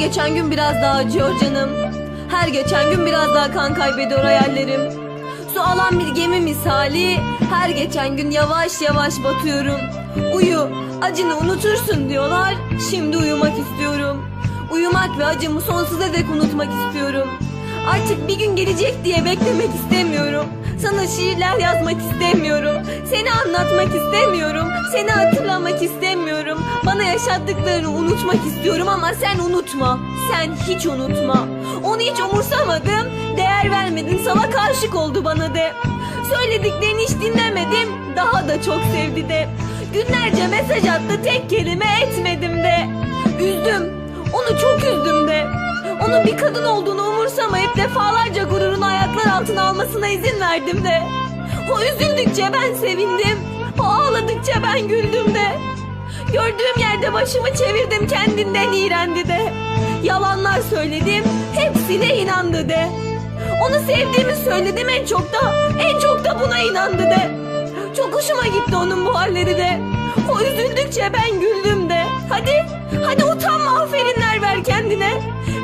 geçen gün biraz daha acıyor canım. Her geçen gün biraz daha kan kaybediyor hayallerim. Su alan bir gemi misali her geçen gün yavaş yavaş batıyorum. Uyu, acını unutursun diyorlar. Şimdi uyumak istiyorum. Uyumak ve acımı sonsuza dek unutmak istiyorum. Artık bir gün gelecek diye beklemek istemiyorum. Sana şiirler yazmak istemiyorum. Seni anlatmak istemiyorum. Seni hatırlamak istemiyorum. Bana yaşattıklarını unutmak istiyorum ama sen unutma. Sen hiç unutma. Onu hiç umursamadım. Değer vermedin. Salak aşık oldu bana de. Söylediklerini hiç dinlemedim. Daha da çok sevdi de. Günlerce mesaj attı tek kelime etmedim de. Üzdüm. Onu çok üzdüm. Onun bir kadın olduğunu umursamayıp defalarca gururunu ayaklar altına almasına izin verdim de. O üzüldükçe ben sevindim. O ağladıkça ben güldüm de. Gördüğüm yerde başımı çevirdim kendinden iğrendi de. Yalanlar söyledim hepsine inandı de. Onu sevdiğimi söyledim en çok da en çok da buna inandı de. Çok hoşuma gitti onun bu halleri de. O üzüldükçe ben güldüm de. Hadi,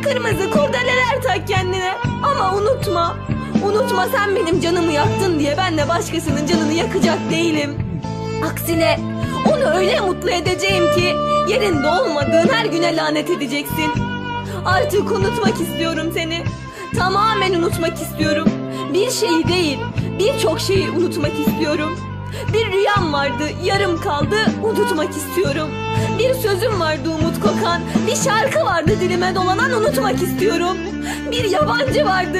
Kırmızı kurdeleler tak kendine. Ama unutma, unutma sen benim canımı yaktın diye ben de başkasının canını yakacak değilim. Aksine onu öyle mutlu edeceğim ki yerinde olmadığın her güne lanet edeceksin. Artık unutmak istiyorum seni. Tamamen unutmak istiyorum. Bir şeyi değil, birçok şeyi unutmak istiyorum. Bir rüyam vardı, yarım kaldı, unutmak istiyorum. Bir sözüm vardı umut kokan, bir şarkı vardı dilime dolanan unutmak istiyorum. Bir yabancı vardı,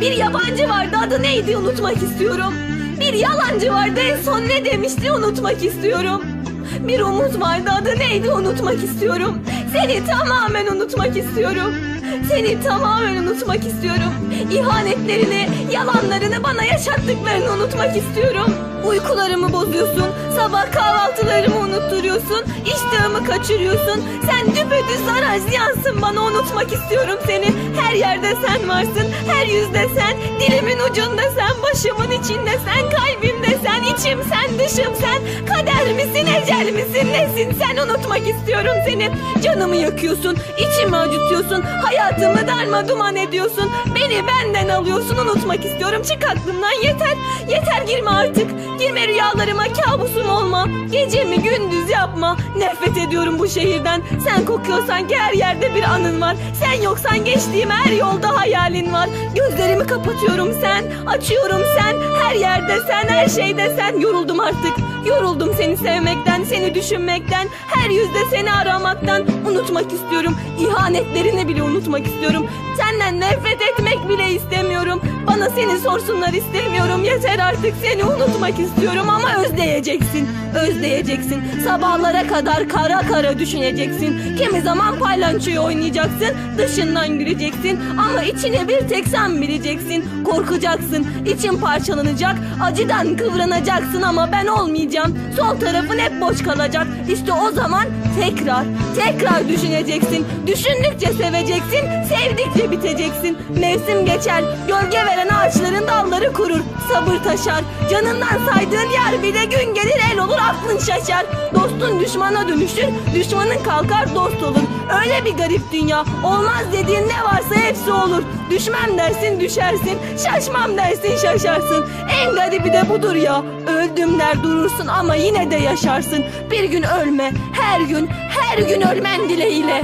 bir yabancı vardı adı neydi unutmak istiyorum. Bir yalancı vardı en son ne demişti unutmak istiyorum. Bir umut vardı adı neydi unutmak istiyorum. Seni tamamen unutmak istiyorum. Seni tamamen unutmak istiyorum. İhanetlerini, yalanlarını bana yaşattıklarını unutmak istiyorum. Uykularımı bozuyorsun, sabah kahvaltılarımı unutturuyorsun, iştahımı kaçırıyorsun. Sen düpedüz zarar ziyansın bana unutmak istiyorum seni. Her yerde sen varsın, her yüzde sen, dilimin ucunda sen, başımın içinde sen, kalbimde sen, içim sen, dışım sen. Kader misin, ecel misin, nesin sen unutmak istiyorum seni. Canımı yakıyorsun, içimi acıtıyorsun, hayatımı darma duman ediyorsun. Beni benden alıyorsun, unutmak istiyorum. Çık aklımdan yeter, yeter girme artık. Girme rüyalarıma, kabusum olma. Gecemi gündüz yapma. Nefret ediyorum bu şehirden. Sen kokuyorsan ki her yerde bir anın var. Sen yoksan geçtiğim her yolda hayalin var. Gözlerimi kapatıyorum sen, açıyorum sen. Her yerde sen, her şeyde sen. Yoruldum artık. Yoruldum seni sevmekten, seni düşünmekten. Her yüzde seni aramaktan. Unutmak istiyorum. İhanetlerini bile unutmak istiyorum. Senden nefret etmek bile istemiyorum. Bana seni sorsunlar istemiyorum. Yeter artık seni unutmak istiyorum ama özleyeceksin. Özleyeceksin. Sabahlara kadar kara kara düşüneceksin. Kimi zaman paylançoyu oynayacaksın. Dışından güleceksin. Ama içine bir tek sen bileceksin. Korkacaksın. İçin parçalanacak. Acıdan kıvranacaksın ama ben olmayacağım. Sol tarafın hep boş kalacak. İşte o zaman tekrar, tekrar düşüneceksin. Düşündükçe seveceksin. Sevdikçe biteceksin. Mevsim geçer. Gölge veren ağaçların dalları kurur. Sabır taşar. Canından saydığın yer bile gün gelir el olur aklın şaşar. Dostun düşmana dönüşür. Düşmanın kalkar dost olur. Öyle bir garip dünya. Olmaz dediğin ne varsa hepsi olur. Düşmem dersin düşersin. Şaşmam dersin şaşarsın. En garibi de budur ya. Öldüm der durursun ama yine de yaşarsın. Bir gün ölme. Her gün, her gün ölmen dileğiyle.